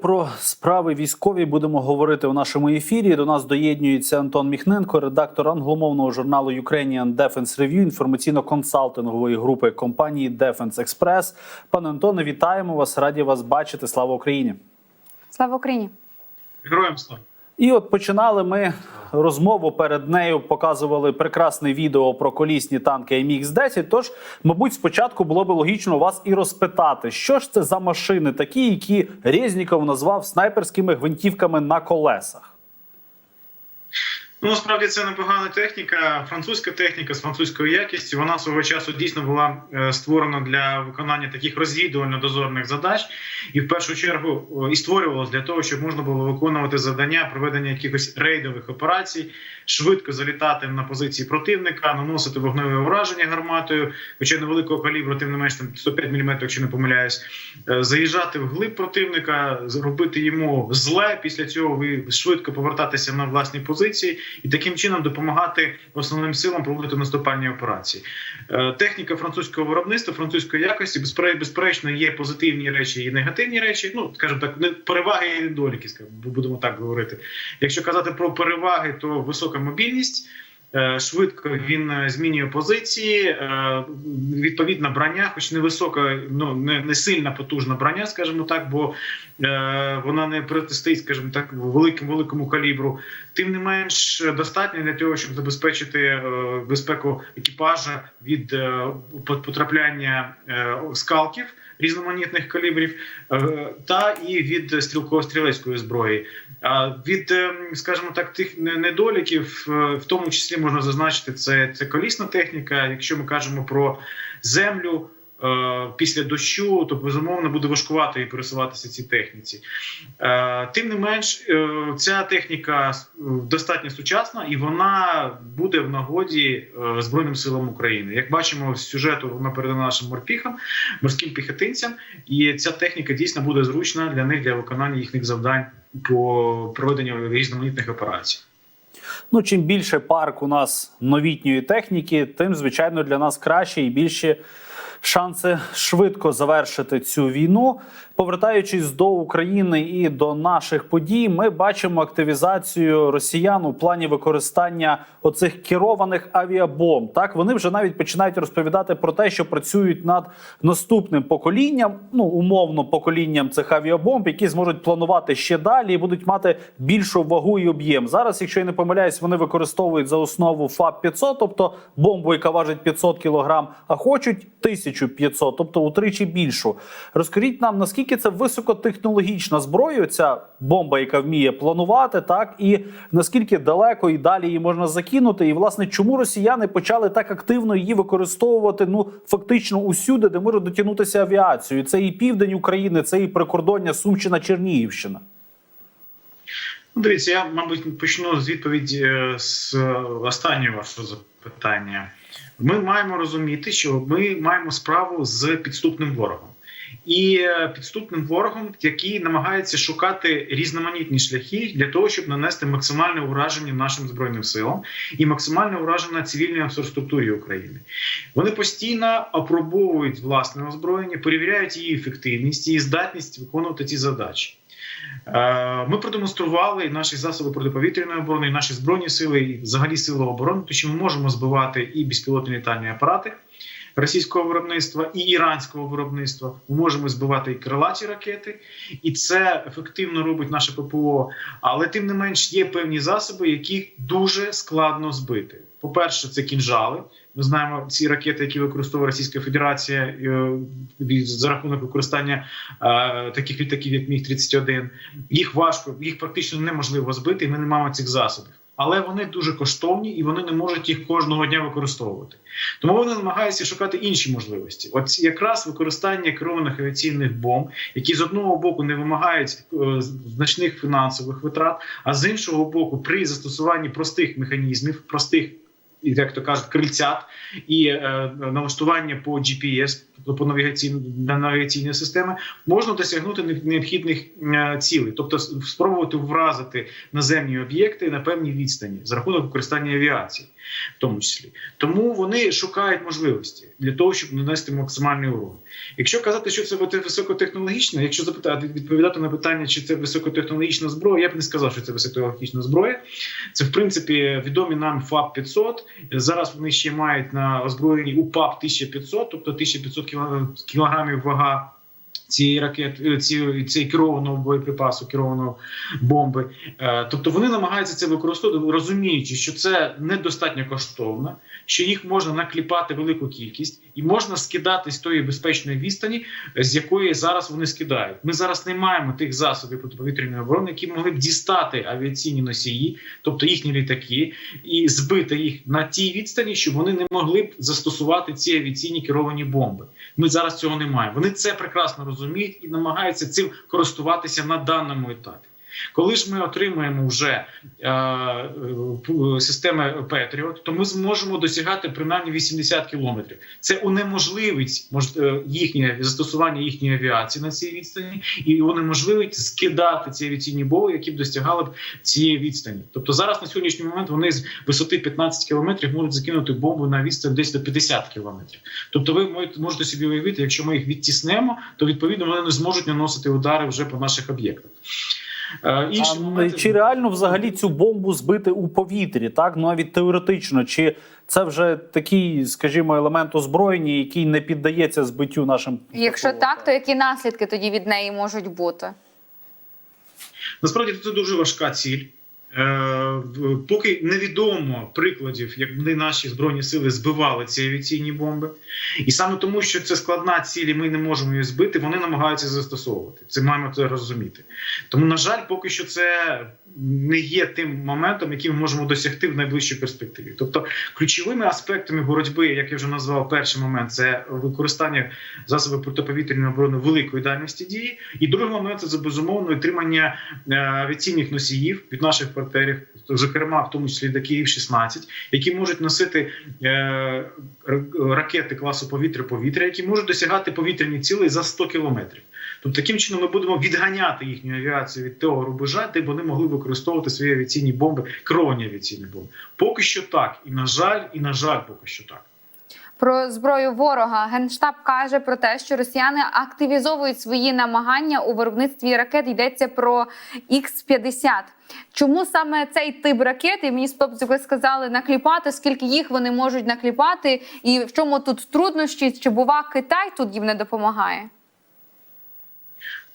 про справи військові будемо говорити у нашому ефірі. До нас доєднюється Антон Міхненко, редактор англомовного журналу Ukrainian Defense Review, інформаційно-консалтингової групи компанії Defense Express. Пане Антоне, вітаємо вас! Раді вас бачити. Слава Україні! Слава Україні! Героям слава! І от починали ми розмову перед нею. Показували прекрасне відео про колісні танки MX-10. Тож, мабуть, спочатку було би логічно вас і розпитати, що ж це за машини, такі, які Резніков назвав снайперськими гвинтівками на колесах. Ну насправді це непогана техніка, французька техніка з французькою якістю. Вона свого часу дійсно була е, створена для виконання таких розвідувально-дозорних задач, і в першу чергу і створювалася для того, щоб можна було виконувати завдання проведення якихось рейдових операцій, швидко залітати на позиції противника, наносити вогневе ураження гарматою, хоча невеликого калібру, тим не менш там 105 мм, якщо не помиляюсь, е, заїжджати в глиб противника, зробити йому зле. Після цього ви швидко повертатися на власні позиції і таким чином допомагати основним силам проводити наступальні операції. Е, Техніка французького виробництва, французької якості, безпере- безперечно, є позитивні речі і негативні речі. Ну скажімо так, не переваги і недоліки, будемо так говорити. Якщо казати про переваги, то висока мобільність. Е, Швидко він е, змінює позиції, відповідна броня, хоч невисока, ну не, не сильна потужна броня, скажімо так, бо вона не протистоїть, скажімо так, великому великому калібру. Тим не менш достатньо для того, щоб забезпечити е, безпеку екіпажа від е, потрапляння е, скалків різноманітних калібрів, е, та і від стрілково-стрілецької зброї. А від, е, скажімо так, тих недоліків, е, в тому числі можна зазначити, це, це колісна техніка. Якщо ми кажемо про землю. Е, Після дощу, то безумовно буде важкувато і пересуватися цій техніці. Е, Тим не менш, е, ця техніка достатньо сучасна і вона буде в нагоді Збройним силам України. Як бачимо з сюжету, вона передана нашим морпіхам, морським піхотинцям, і ця техніка дійсно буде зручна для них для виконання їхніх завдань по проведенню різноманітних операцій. Ну, чим більше парк у нас новітньої техніки, тим звичайно для нас краще і більше шанси швидко завершити цю війну. Повертаючись до України і до наших подій, ми бачимо активізацію росіян у плані використання оцих керованих авіабомб. Так вони вже навіть починають розповідати про те, що працюють над наступним поколінням, ну умовно поколінням цих авіабомб, які зможуть планувати ще далі і будуть мати більшу вагу і об'єм. Зараз, якщо я не помиляюсь, вони використовують за основу ФАП 500, тобто бомбу, яка важить 500 кілограм, а хочуть 1500, тобто утричі більшу. Розкажіть нам, наскільки це високотехнологічна зброя, ця бомба, яка вміє планувати, так і наскільки далеко і далі її можна закинути, і власне чому росіяни почали так активно її використовувати ну фактично усюди, де може дотягнутися авіацією. Це і південь України, це і прикордоння Сумщина, Чернігівщина. Ну, дивіться, я, мабуть, почну з відповіді е, з е, останнього вашого запитання. Ми маємо розуміти, що ми маємо справу з підступним ворогом. І е, підступним ворогом, який намагається шукати різноманітні шляхи для того, щоб нанести максимальне ураження нашим збройним силам і максимальне ураження цивільній інфраструктурі України. Вони постійно опробовують власне озброєння, перевіряють її ефективність, її здатність виконувати ці задачі. Е, Ми продемонстрували наші засоби протиповітряної оборони, наші збройні сили, і взагалі сили оборони, то що ми можемо збивати і безпілотні літальні апарати російського виробництва і іранського виробництва. Ми можемо збивати і крилаті ракети, і це ефективно робить наше ППО. Але тим не менш є певні засоби, які дуже складно збити. По-перше, це кінжали. Ми знаємо ці ракети, які використовує Російська Федерація е, за рахунок використання е, таких літаків, як Міг 31 Їх важко, їх практично неможливо збити. і Ми не маємо цих засобів. Але вони дуже коштовні і вони не можуть їх кожного дня використовувати. Тому вони намагаються шукати інші можливості. От якраз використання керованих авіаційних бомб, які з одного боку не вимагають е, значних фінансових витрат, а з іншого боку, при застосуванні простих механізмів, простих. Як то кажуть, крильцят і е, налаштування по GPS, тобто по навігаційні системи, можна досягнути необхідних е, цілей, тобто спробувати вразити наземні об'єкти на певній відстані за рахунок використання авіації. В тому числі. Тому вони шукають можливості для того, щоб нанести максимальний урон. Якщо казати, що це високотехнологічно, якщо запитати відповідати на питання, чи це високотехнологічна зброя, я б не сказав, що це високотехнологічна зброя. Це в принципі відомі нам ФАП 500 Зараз вони ще мають на озброєнні УПАП 1500, тобто 1500 кіло- кілограмів вага. Цієї ракети, цієї, цієї керованого боєприпасу, керованого бомби. Е, Тобто вони намагаються це використовувати, розуміючи, що це недостатньо коштовно, що їх можна накліпати велику кількість і можна скидати з тої безпечної відстані, з якої зараз вони скидають. Ми зараз не маємо тих засобів протиповітряної оборони, які могли б дістати авіаційні носії, тобто їхні літаки, і збити їх на тій відстані, щоб вони не могли б застосувати ці авіаційні керовані бомби. Ми зараз цього не маємо. Вони це прекрасно розуміють і намагаються цим користуватися на даному етапі. Коли ж ми отримаємо вже е, системи Петріот, то ми зможемо досягати принаймні 80 кілометрів. Це унеможливить мож, е, їхнє застосування їхньої авіації на цій відстані, і унеможливить скидати ці авіаційні бомби, які б досягали б цієї відстані. Тобто зараз на сьогоднішній момент вони з висоти 15 кілометрів можуть закинути бомбу на відстань десь до 50 кілометрів. Тобто, ви можете собі уявити, якщо ми їх відтіснемо, то відповідно вони не зможуть наносити удари вже по наших об'єктах. Е, інші А моменти- чи реально взагалі цю бомбу збити у повітрі, так Ну, навіть теоретично, чи це вже такий, скажімо, елемент озброєння, який не піддається збиттю нашим Якщо так, то які наслідки тоді від неї можуть бути? Насправді це дуже важка ціль. Е, Поки невідомо прикладів, як вони наші збройні сили збивали ці авіаційні бомби, і саме тому, що це складна ціль, і ми не можемо її збити, вони намагаються застосовувати. Це маємо це розуміти. Тому, на жаль, поки що це не є тим моментом, який ми можемо досягти в найближчій перспективі. Тобто, ключовими аспектами боротьби, як я вже назвав, перший момент це використання засобів протиповітряної оборони великої дальності дії. І другий момент це безумовно отримання е, авіаційних носіїв від наших зокрема, в тому числі до Київ 16 які можуть носити е, ракети класу повітря-повітря, які можуть досягати повітряні цілей за 100 кілометрів. Тобто таким чином ми будемо відганяти їхню авіацію від того рубежа, де вони могли використовувати свої авіаційні бомби, керовані авіаційні бомби. Поки що так, і на жаль, і на жаль, поки що так. Про зброю ворога генштаб каже про те, що росіяни активізовують свої намагання у виробництві ракет. Йдеться про Х-50. Чому саме цей тип ракет? І мені сподобається, сказали накліпати, скільки їх вони можуть накліпати, і в чому тут труднощі? Чи бува Китай тут їм не допомагає?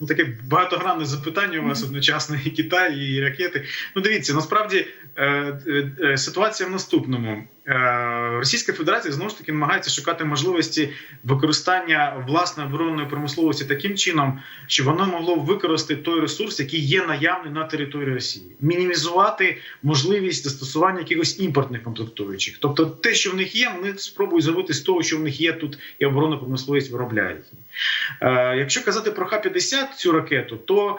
Ну, таке багатогранне запитання у вас одночасно і Китай, і ракети. Ну, дивіться, насправді е, е, е, ситуація в наступному. Е, Російська Федерація знову ж таки намагається шукати можливості використання власної оборонної промисловості таким чином, щоб воно могло використати той ресурс, який є наявний на території Росії, мінімізувати можливість застосування якихось імпортних комплектуючих. Тобто, те, що в них є, вони спробують зробити з того, що в них є тут, і оборонна промисловість виробляють. Е, Якщо казати про Х-50, цю ракету, то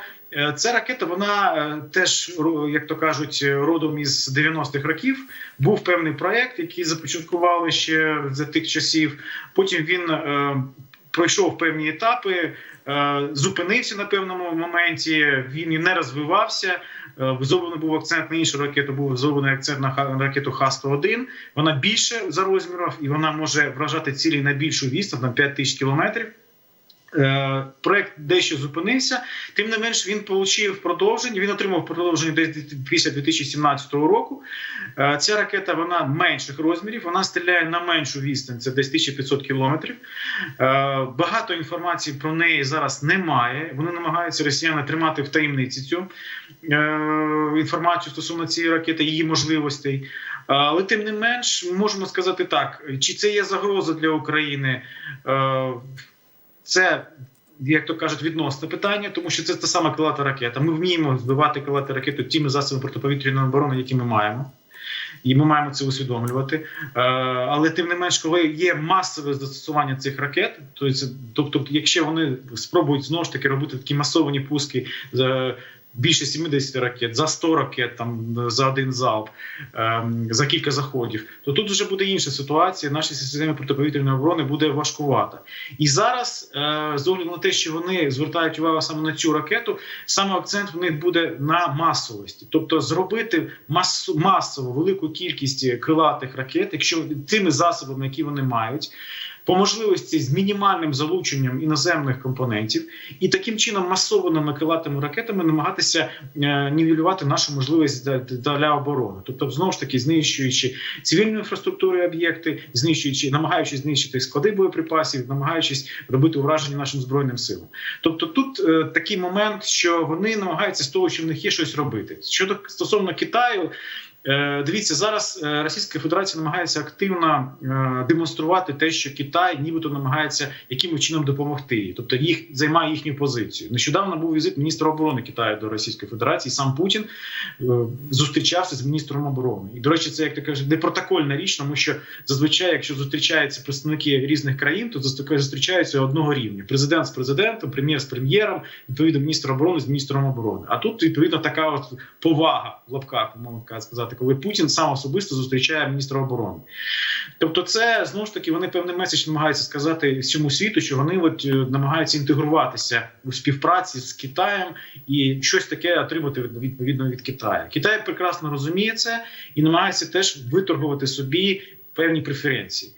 ця ракета, вона е, теж, як то кажуть, родом із 90-х років. Був певний проект, який започаткували ще за тих часів. Потім він е, пройшов певні етапи, е, зупинився на певному моменті. Він і не розвивався. Е, Зроблений був акцент на іншу ракету, був зроблений акцент на ракету Х-101. Вона більше за розміром і вона може вражати цілі на більшу відстань, на 5 тисяч кілометрів. Е, Проект дещо зупинився, тим не менш він отримав продовження. Він отримав продовження десь після 2017 року. Е, Ця ракета вона менших розмірів, вона стріляє на меншу відстань, це десь 1500 кілометрів. Е, Багато інформації про неї зараз немає. Вони намагаються росіяни тримати в таємниці цю інформацію стосовно цієї ракети, її можливостей. Але тим не менш, можемо сказати так: чи це є загроза для України? Це, як то кажуть, відносне питання, тому що це та сама крилата ракета. Ми вміємо збивати крилати ракети тими засобами протиповітряної оборони, які ми маємо. І ми маємо це усвідомлювати. Е, але тим не менш, коли є масове застосування цих ракет, то тобто, якщо вони спробують знову ж таки робити такі масовані пуски, е, більше 70 ракет, за 100 ракет там за один залп, ем, за кілька заходів, то тут вже буде інша ситуація. Нашій системі протиповітряної оборони буде важкувата. І зараз, е, з огляду на те, що вони звертають увагу саме на цю ракету, саме акцент в них буде на масовості, тобто зробити масу, масово велику кількість крилатих ракет, якщо тими засобами, які вони мають. По можливості з мінімальним залученням іноземних компонентів, і таким чином масованими крилатими ракетами намагатися е, нівелювати нашу можливість для, оборони, тобто знову ж таки знищуючи цивільну інфраструктуру і об'єкти, знищуючи, намагаючись знищити склади боєприпасів, намагаючись робити ураження нашим збройним силам. Тобто, тут е, такий момент, що вони намагаються з того, що в них є щось робити. Щодо стосовно Китаю. Е, Дивіться, зараз е, Російська Федерація намагається активно е, демонструвати те, що Китай нібито намагається якимось чином допомогти, тобто їх займає їхню позицію. Нещодавно був візит міністра оборони Китаю до Російської Федерації. Сам Путін зустрічався з міністром оборони. І до речі, це як кажеш, не протокольна річ, тому що зазвичай, якщо зустрічаються представники різних країн, то зустрічаються одного рівня: президент з президентом, прем'єр з прем'єром, відповідно, міністр оборони з міністром оборони. А тут відповідно така от повага в лапках, мовно сказати, коли Путін сам особисто зустрічає міністра оборони. Тобто, це знову ж таки вони певний меседж намагаються сказати всьому світу, що вони от е, намагаються інтегруватися у співпраці з Китаєм і щось таке отримати відповідно від Китаю. Китай прекрасно розуміє це і намагається теж виторгувати собі певні преференції.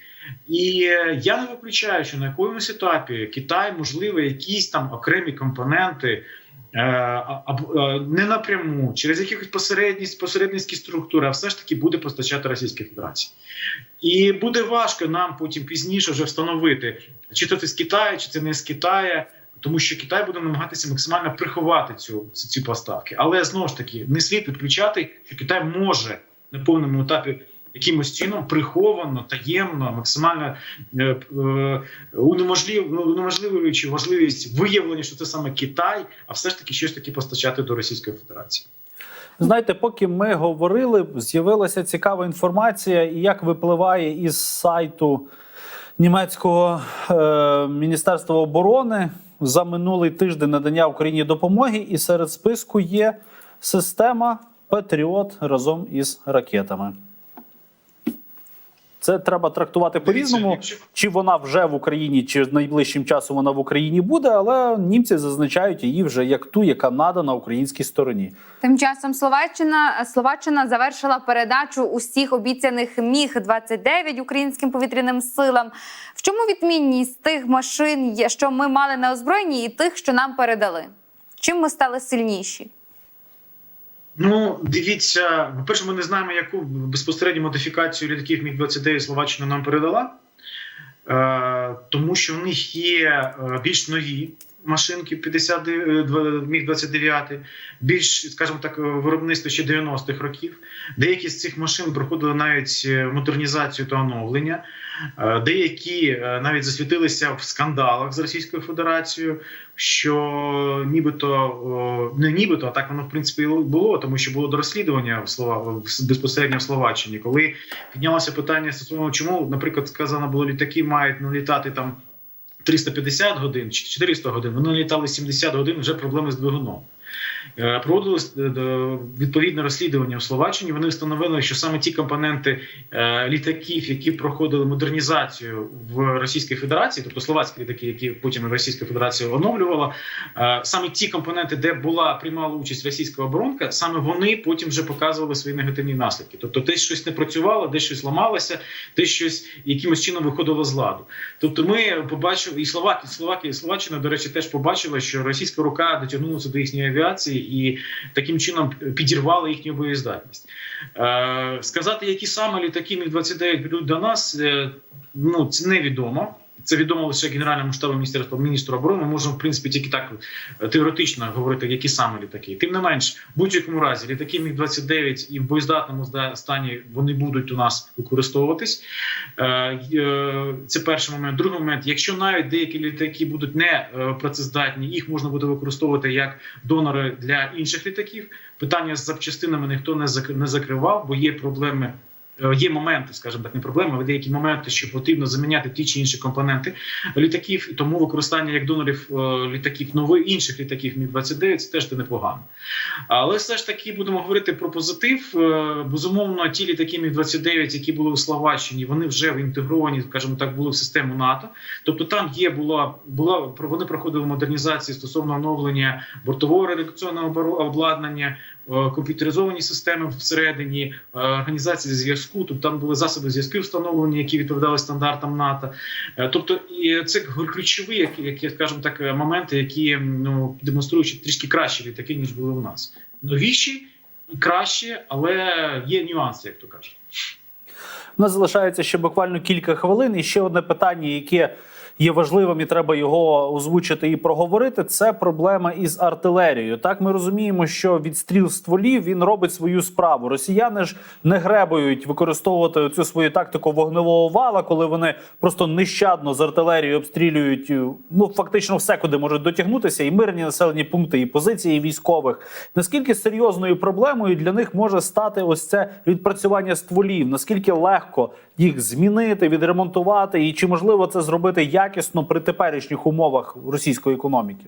І е, я не виключаю, що на якомусь етапі Китай, можливо, якісь там окремі компоненти. Е, е, Не напряму, через якихось посередність, посередницькі структури, а все ж таки буде постачати Російській Федерації. І буде важко нам потім пізніше вже встановити, чи то це з Китаю, чи це не з Китаю, тому що Китай буде намагатися максимально приховати цю, ці поставки. Але знову ж таки, не слід відключати, що Китай може на повному етапі якимось чином приховано, таємно, максимально е, е, унеможлив, ну, унеможливлюючи можливість виявлення, що це саме Китай, а все ж таки щось таки постачати до Російської Федерації. Знаєте, поки ми говорили, з'явилася цікава інформація, і як випливає із сайту німецького е, міністерства оборони за минулий тиждень надання Україні допомоги, і серед списку є система Патріот разом із ракетами. Це треба трактувати по-різному. Чи вона вже в Україні, чи найближчим часом вона в Україні буде, але німці зазначають її вже як ту, яка надана українській стороні. Тим часом Словаччина Словаччина завершила передачу усіх обіцяних міг 29 українським повітряним силам. В чому відмінність тих машин, що ми мали на озброєнні, і тих, що нам передали? Чим ми стали сильніші? Ну, дивіться, по-перше, ми не знаємо, яку безпосередню модифікацію літаків Міг-29 Словаччина нам передала, е, тому що в них є е, більш нові машинки 50 Міг-29, більш, скажімо так, виробництво ще 90-х років. Деякі з цих машин проходили навіть е, модернізацію та оновлення. Е, Деякі е, навіть засвітилися в скандалах з Російською Федерацією, що нібито не нібито, а так воно в принципі було, тому що було до розслідування в слова безпосередньо в Словаччині, коли піднялося питання стосовно чому, наприклад, сказано було, літаки мають налітати там 350 годин чи 400 годин. Вони літали 70 годин, вже проблеми з двигуном. Е, Проводили е, відповідне розслідування в Словаччині. Вони встановили, що саме ті компоненти е, літаків, які проходили модернізацію в Російській Федерації, тобто словацькі літаки, які потім Російська Федерація оновлювала, саме ті компоненти, де була приймала участь російська оборонка, саме вони потім вже показували свої негативні наслідки. Тобто, десь щось не працювало, десь щось ламалося, десь щось якимось чином виходило з ладу. Тобто, ми побачили, і Словаки, Словаки, Словаччина, до речі, теж побачила, що російська рука дотягнулася до їхньої авіації і таким чином підірвали їхню боєздатність. Е, сказати, які саме літаки Міг-29 підуть до нас, е, ну це невідомо. Це відомо лише Генеральному штабу міністерства міністру оборони. Ми можемо в принципі тільки так е, теоретично говорити, які саме літаки. Тим не менш, в будь-якому разі літаки Міг 29 і в боєздатному стані вони будуть у нас використовуватись. Е, е, Це перший момент. Другий момент, якщо навіть деякі літаки будуть не працездатні, їх можна буде використовувати як донори для інших літаків. Питання з запчастинами ніхто не закривав, бо є проблеми є моменти, скажімо так, не проблема, деякі моменти, що потрібно заміняти ті чи інші компоненти літаків, тому використання як донорів е, літаків нових інших літаків Мі 29 це теж непогано. Але все ж таки будемо говорити про позитив. Е, Безумовно, ті літаки Мі 29 які були у Словаччині, вони вже інтегровані, скажімо так, були в систему НАТО. Тобто там є була була вони проходили модернізацію стосовно оновлення бортового редакційного обладнання, е, комп'ютеризовані системи всередині, е, організації зв'язку. Тут там були засоби зв'язку встановлені, які відповідали стандартам НАТО. Е, Тобто, і це ключові, які скажімо так, е, моменти, які ну демонструють трішки кращі літаки, ніж були у нас. Новіші і краще, але є нюанси, як то кажуть. У нас залишається ще буквально кілька хвилин. І ще одне питання, яке є важливим, і треба його озвучити і проговорити. Це проблема із артилерією. Так ми розуміємо, що відстріл стволів він робить свою справу. Росіяни ж не гребують використовувати цю свою тактику вогневого вала, коли вони просто нещадно з артилерії обстрілюють ну фактично все, куди можуть дотягнутися, і мирні населені пункти, і позиції військових. Наскільки серйозною проблемою для них може стати ось це відпрацювання стволів? Наскільки легко їх змінити, відремонтувати, і чи можливо це зробити якісно при теперішніх умовах російської економіки?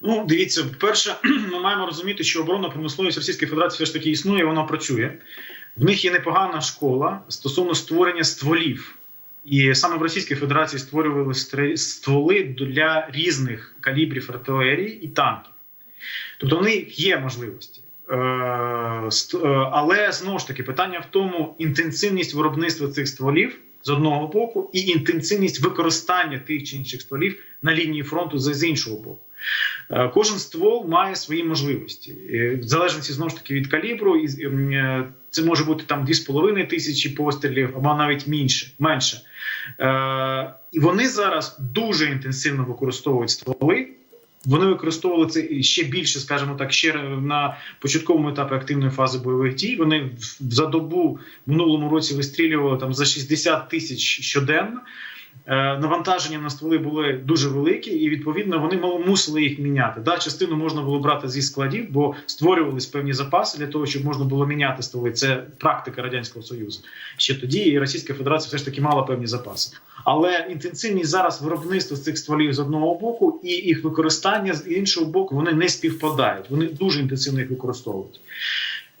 Ну, дивіться, перше, ми маємо розуміти, що оборонна промисловість Російської Федерації все ж таки існує, вона працює. В них є непогана школа стосовно створення стволів. І саме в Російській Федерації створювали стволи для різних калібрів артилерії і танків. Тобто в них є можливості. Е, е, Але знову ж таки питання в тому інтенсивність виробництва цих стволів з одного боку, і інтенсивність використання тих чи інших стволів на лінії фронту з іншого боку. Е, Кожен ствол має свої можливості, Е, в залежності знову ж таки від калібру, і е, це може бути там 2,5 тисячі пострілів, або навіть менше. менше. І вони зараз дуже інтенсивно використовують стволи. Вони використовували це ще більше, скажімо так, ще на початковому етапі активної фази бойових дій. Вони за добу в минулому році вистрілювали там за 60 тисяч щоденно. Е, Навантаження на стволи були дуже великі, і відповідно вони мусили їх міняти. Да, частину можна було брати зі складів, бо створювались певні запаси для того, щоб можна було міняти стволи. Це практика радянського союзу. Ще тоді і Російська Федерація все ж таки мала певні запаси. Але інтенсивність зараз виробництва цих стволів з одного боку і їх використання з іншого боку вони не співпадають. Вони дуже інтенсивно їх використовують.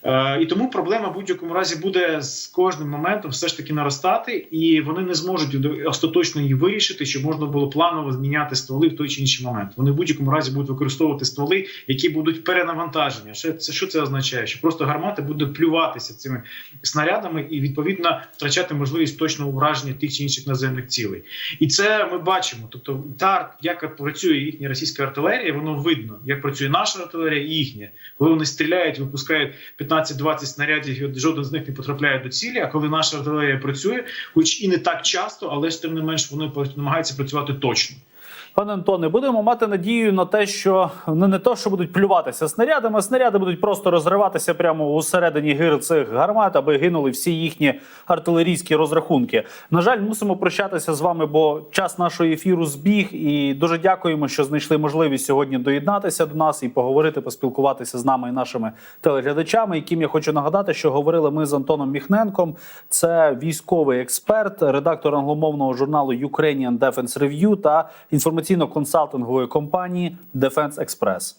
Е, і тому проблема в будь-якому разі буде з кожним моментом все ж таки наростати, і вони не зможуть остаточно її вирішити, щоб можна було планово зміняти стволи в той чи інший момент. Вони в будь-якому разі будуть використовувати стволи, які будуть перенавантажені. Що це що це означає? Що просто гармати будуть плюватися цими снарядами і відповідно втрачати можливість точного ураження тих чи інших наземних цілей. І це ми бачимо. Тобто, та як працює їхня російська артилерія, воно видно, як працює наша артилерія і їхня. Коли вони стріляють, випускають 15-20 снарядів, жоден з них не потрапляє до цілі. А коли наша артилерія працює, хоч і не так часто, але ж тим не менш вони намагаються працювати точно. Пане Антоне, будемо мати надію на те, що ну не то, що будуть плюватися снарядами, а снаряди будуть просто розриватися прямо усередині гир цих гармат, аби гинули всі їхні артилерійські розрахунки. На жаль, мусимо прощатися з вами, бо час нашого ефіру збіг. І дуже дякуємо, що знайшли можливість сьогодні доєднатися до нас і поговорити, поспілкуватися з нами і нашими телеглядачами, яким я хочу нагадати, що говорили ми з Антоном Міхненком. Це військовий експерт, редактор англомовного журналу Ukrainian Defense Review та інформаційно-консалтингової компанії Defense Express.